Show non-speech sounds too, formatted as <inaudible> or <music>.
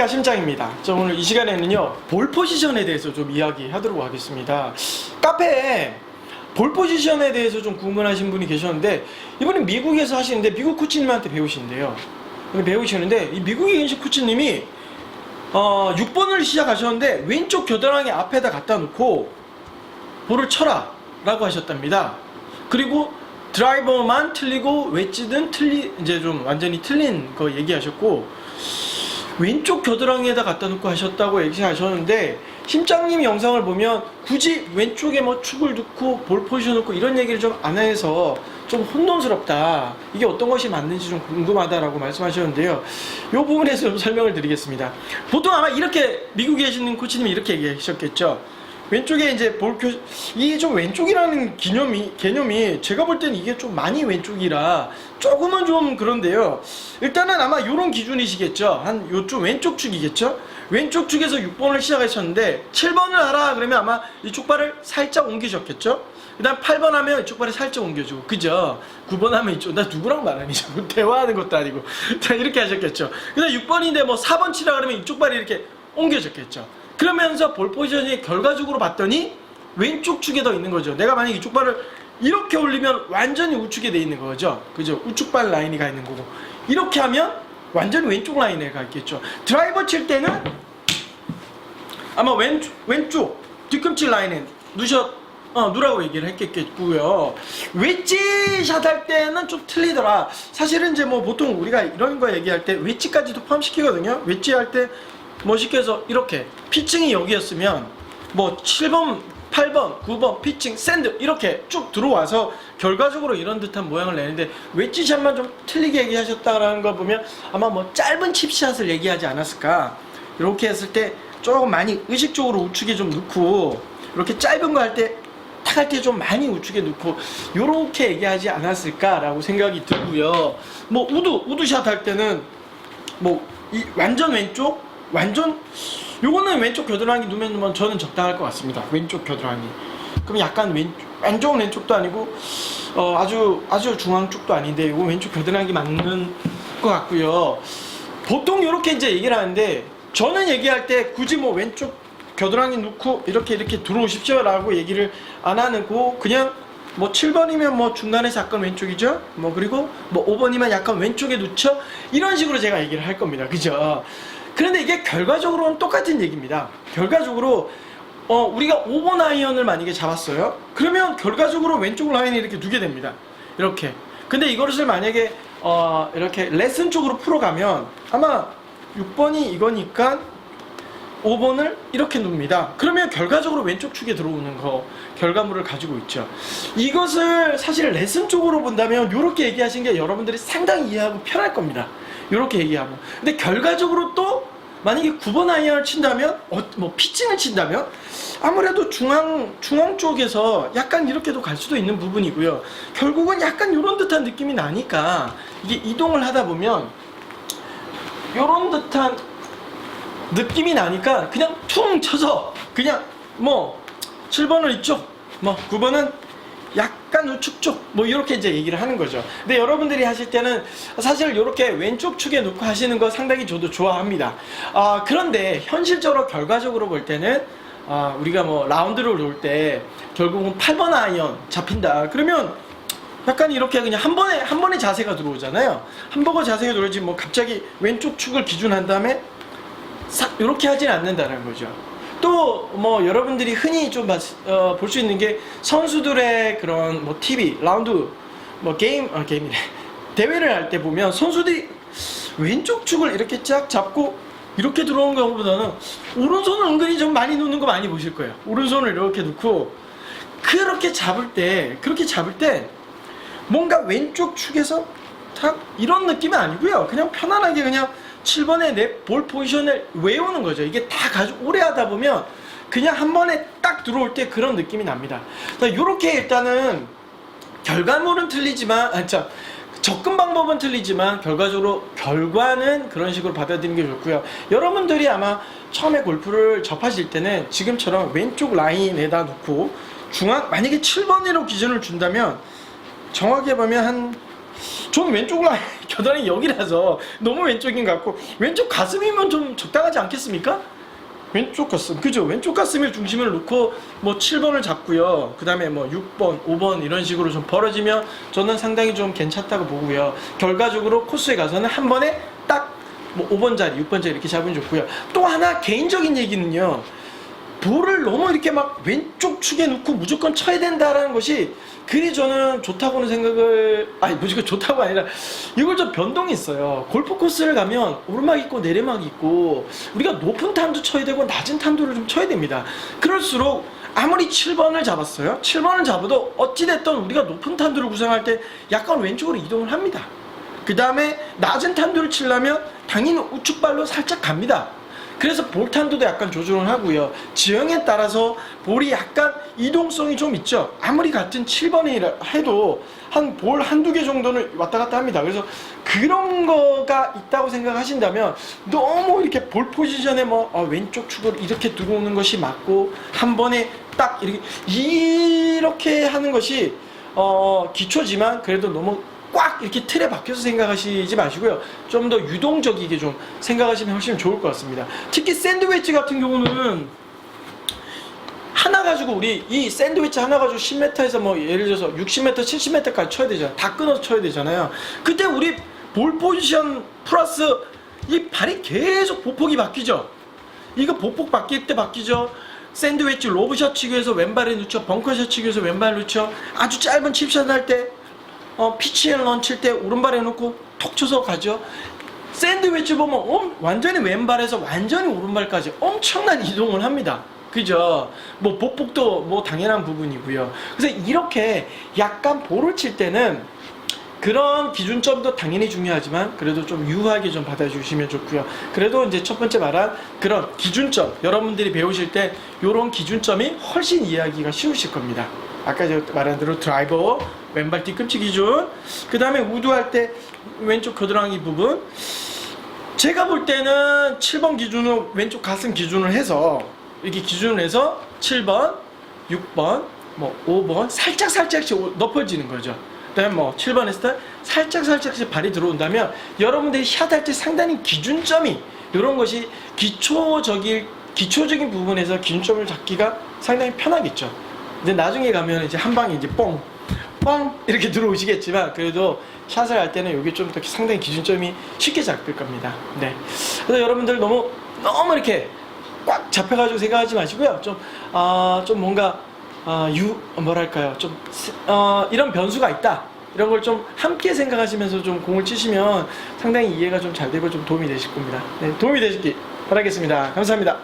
안녕하십니까 심장입니다. 저 오늘 이 시간에는요 볼 포지션에 대해서 좀 이야기하도록 하겠습니다. 카페에 볼 포지션에 대해서 좀 궁금하신 분이 계셨는데 이분은 미국에서 하시는데 미국 코치님한테 배우시는데요. 배우시는데 이 미국에 계신 코치님이 어, 6번을 시작하셨는데 왼쪽 겨드랑이 앞에다 갖다 놓고 볼을 쳐라 라고 하셨답니다. 그리고 드라이버만 틀리고 웨지든 틀리 이제 좀 완전히 틀린 거 얘기하셨고 왼쪽 겨드랑이에다 갖다 놓고 하셨다고 얘기하셨는데 심장님 영상을 보면 굳이 왼쪽에 뭐 축을 넣고 볼 포지션 놓고 이런 얘기를 좀 안 해서 좀 혼돈스럽다. 이게 어떤 것이 맞는지 좀 궁금하다라고 말씀하셨는데요. 이 부분에서 좀 설명을 드리겠습니다. 보통 아마 이렇게 미국에 계시는 코치님이 이렇게 얘기하셨겠죠. 왼쪽에 이제 볼교 이게 좀 왼쪽이라는 개념이 개념이 제가 볼 때는 이게 좀 많이 왼쪽이라 조금은 좀 그런데요. 일단은 아마 요런 기준이시겠죠. 한 요쪽 왼쪽 축이겠죠. 왼쪽 축에서 6번을 시작하셨는데 7번을 하라 그러면 아마 이쪽 발을 살짝 옮기셨겠죠. 그다음 8번 하면 이쪽 발을 살짝 옮겨주고 그죠? 9번 하면 이쪽 나 누구랑 말하니 자꾸 <laughs> 대화하는 것도 아니고 <laughs> 자 이렇게 하셨겠죠. 그다음 6번인데 뭐 4번 치라 그러면 이쪽 발이 이렇게 옮겨졌겠죠. 그러면서 볼 포지션이 결과적으로 봤더니 왼쪽 축에 더 있는 거죠. 내가 만약 이쪽 발을 이렇게 올리면 완전히 우측에 돼 있는 거죠. 그죠? 우측 발 라인이 가 있는 거고. 이렇게 하면 완전히 왼쪽 라인에 가 있겠죠. 드라이버 칠 때는 아마 왼쪽, 왼쪽 뒤꿈치 라인에 누셔 어, 누라고 얘기를 했겠고요. 웨지 샷 할 때는 좀 틀리더라. 사실은 이제 뭐 보통 우리가 이런 거 얘기할 때 웨지까지도 포함시키거든요. 웨지 할 때 뭐 쉽게 해서 이렇게 피칭이 여기였으면 뭐 7번, 8번, 9번 피칭, 샌드 이렇게 쭉 들어와서 결과적으로 이런 듯한 모양을 내는데 웨지샷만 좀 틀리게 얘기하셨다라는 거 보면 아마 뭐 짧은 칩샷을 얘기하지 않았을까. 이렇게 했을 때 조금 많이 의식적으로 우측에 좀 넣고 이렇게 짧은 거 할 때 탁 할 때 좀 많이 우측에 넣고 요렇게 얘기하지 않았을까라고 생각이 들고요. 뭐 우드 우드샷 할 때는 뭐 이 완전 왼쪽 완전 요거는 왼쪽 겨드랑이 누면 뭐 저는 적당할 것 같습니다. 왼쪽 겨드랑이. 그럼 약간 왼 완전 왼쪽도 아니고 어 아주 아주 중앙 쪽도 아닌데 요거 왼쪽 겨드랑이 맞는 것 같고요. 보통 이렇게 이제 얘기를 하는데 저는 얘기할 때 굳이 뭐 왼쪽 겨드랑이 놓고 이렇게 이렇게 들어오십시오라고 얘기를 안 하고 그냥 뭐 7번이면 뭐 중간에서 약간 왼쪽이죠. 뭐 그리고 뭐 5번이면 약간 왼쪽에 놓죠. 이런 식으로 제가 얘기를 할 겁니다. 그죠? 그런데 이게 결과적으로는 똑같은 얘기입니다. 결과적으로 어 우리가 5번 아이언을 만약에 잡았어요. 그러면 결과적으로 왼쪽 라인에 이렇게 두게 됩니다. 이렇게. 근데 이것을 만약에 어 이렇게 레슨 쪽으로 풀어가면 아마 6번이 이거니까 5번을 이렇게 둡니다. 그러면 결과적으로 왼쪽 축에 들어오는 거 결과물을 가지고 있죠. 이것을 사실 레슨 쪽으로 본다면 이렇게 얘기하신 게 여러분들이 상당히 이해하고 편할 겁니다. 이렇게 얘기하면. 근데 결과적으로 또 만약에 9번 아이언을 친다면 어, 뭐 피칭을 친다면 아무래도 중앙 중앙 쪽에서 약간 이렇게도 갈 수도 있는 부분이고요. 결국은 약간 이런 듯한 느낌이 나니까 이게 이동을 하다 보면 이런 듯한 느낌이 나니까 그냥 퉁 쳐서 그냥 뭐 7번은 이쪽 뭐 9번은 약간 우측 쪽 뭐 이렇게 이제 얘기를 하는 거죠. 근데 여러분들이 하실 때는 사실 이렇게 왼쪽 축에 놓고 하시는 거 상당히 저도 좋아합니다. 아 그런데 현실적으로 결과적으로 볼 때는 아 우리가 뭐 라운드를 놓을 때 결국은 8번 아이언 잡힌다. 그러면 약간 이렇게 그냥 한 번에 한 번에 자세가 들어오잖아요. 한 번에 자세가 들어오지 뭐 갑자기 왼쪽 축을 기준한 다음에 싹 이렇게 하진 않는다는 거죠. 또 뭐 여러분들이 흔히 좀 볼 수 있는 게 선수들의 그런 뭐 TV 라운드 뭐 게임 아 게임이래 <laughs> 대회를 할 때 보면 선수들이 왼쪽 축을 이렇게 쫙 잡고 이렇게 들어오는 것보다는 오른손을 은근히 좀 많이 놓는 거 많이 보실 거예요. 오른손을 이렇게 놓고 그렇게 잡을 때 그렇게 잡을 때 뭔가 왼쪽 축에서 탁 이런 느낌이 아니고요. 그냥 편안하게 그냥 7번의 내 볼 포지션을 외우는 거죠. 이게 다 가지고 오래 하다 보면 그냥 한 번에 딱 들어올 때 그런 느낌이 납니다. 이렇게 일단은 결과물은 틀리지만, 아, 참, 접근 방법은 틀리지만 결과적으로 결과는 그런 식으로 받아들이는 게 좋고요. 여러분들이 아마 처음에 골프를 접하실 때는 지금처럼 왼쪽 라인에다 놓고 중앙 만약에 7번으로 기준을 준다면 정확히 보면 한 저는 왼쪽 라인 <laughs> 겨드랑이 여기라서 너무 왼쪽인 것 같고 왼쪽 가슴이면 좀 적당하지 않겠습니까? 왼쪽 가슴 그죠? 왼쪽 가슴을 중심을 놓고 뭐 7번을 잡고요. 그 다음에 뭐 6번 5번 이런 식으로 좀 벌어지면 저는 상당히 좀 괜찮다고 보고요. 결과적으로 코스에 가서는 한 번에 딱뭐 5번 자리 6번 자리 이렇게 잡으면 좋고요. 또 하나 개인적인 얘기는요 볼을 너무 이렇게 막 왼쪽 축에 놓고 무조건 쳐야 된다라는 것이 그리 저는 좋다고는 생각을 아니 무조건 좋다고 아니라 이걸 좀 변동이 있어요. 골프 코스를 가면 오르막 있고 내리막 있고 우리가 높은 탄도 쳐야 되고 낮은 탄도를 좀 쳐야 됩니다. 그럴수록 아무리 7번을 잡았어요. 7번을 잡아도 어찌됐든 우리가 높은 탄도를 구성할 때 약간 왼쪽으로 이동을 합니다. 그 다음에 낮은 탄도를 치려면 당연히 우측발로 살짝 갑니다. 그래서 볼 탄도도 약간 조절을 하고요. 지형에 따라서 볼이 약간 이동성이 좀 있죠. 아무리 같은 7번이라 해도 한 볼 한두 개 정도는 왔다 갔다 합니다. 그래서 그런 거가 있다고 생각하신다면 너무 이렇게 볼 포지션에 뭐 어, 왼쪽 축으로 이렇게 들어오는 것이 맞고 한 번에 딱 이렇게 이렇게 하는 것이 어, 기초지만 그래도 너무 꽉 이렇게 틀에 박혀서 생각하시지 마시고요. 좀 더 유동적이게 좀 생각하시면 훨씬 좋을 것 같습니다. 특히 샌드위치 같은 경우는 하나 가지고 우리 이 샌드위치 하나 가지고 10m에서 뭐 예를 들어서 60m, 70m까지 쳐야 되잖아요. 다 끊어서 쳐야 되잖아요. 그때 우리 볼 포지션 플러스 이 발이 계속 보폭이 바뀌죠. 이거 보폭 바뀔 때 바뀌죠. 샌드위치 로브샷 치기 위해서 왼발에 놓쳐, 벙커샷 치기 위해서 왼발 놓쳐, 아주 짧은 칩샷 할 때, 어, 피치앤런 칠 때 오른발에 놓고 톡 쳐서 가죠. 샌드위치 보면 엄- 완전히 왼발에서 완전히 오른발까지 엄청난 <laughs> 이동을 합니다. 그죠? 뭐 보폭도 뭐 당연한 부분이고요. 그래서 이렇게 약간 볼을 칠 때는 그런 기준점도 당연히 중요하지만 그래도 좀 유하게 좀 받아주시면 좋고요. 그래도 이제 첫 번째 말한 그런 기준점 여러분들이 배우실 때 이런 기준점이 훨씬 이해하기가 쉬우실 겁니다. 아까 말한 대로 드라이버 왼발 뒤꿈치 기준 그 다음에 우드할 때 왼쪽 겨드랑이 부분 제가 볼 때는 7번 기준으로 왼쪽 가슴 기준을 해서 이렇게 기준을 해서 7번, 6번, 뭐 5번 살짝 살짝씩 오- 높아지는 거죠. 그다음에 뭐 7번 했을 때 살짝 살짝씩 발이 들어온다면 여러분들이 샷할 때 상당히 기준점이 이런 것이 기초적인 기초적인 부분에서 기준점을 잡기가 상당히 편하겠죠. 근데 나중에 가면 이제 한 방에 이제 뻥, 뻥 이렇게 들어오시겠지만 그래도 샷을 할 때는 이게 좀 이렇게 상당히 기준점이 쉽게 잡힐 겁니다. 네. 그래서 여러분들 너무 너무 이렇게 꽉 잡혀가지고 생각하지 마시고요. 좀, 아, 좀 뭔가, 아, 유, 뭐랄까요. 좀, 스- 어, 이런 변수가 있다. 이런 걸 좀 함께 생각하시면서 좀 공을 치시면 상당히 이해가 좀 잘 되고 좀 도움이 되실 겁니다. 네, 도움이 되시길 바라겠습니다. 감사합니다.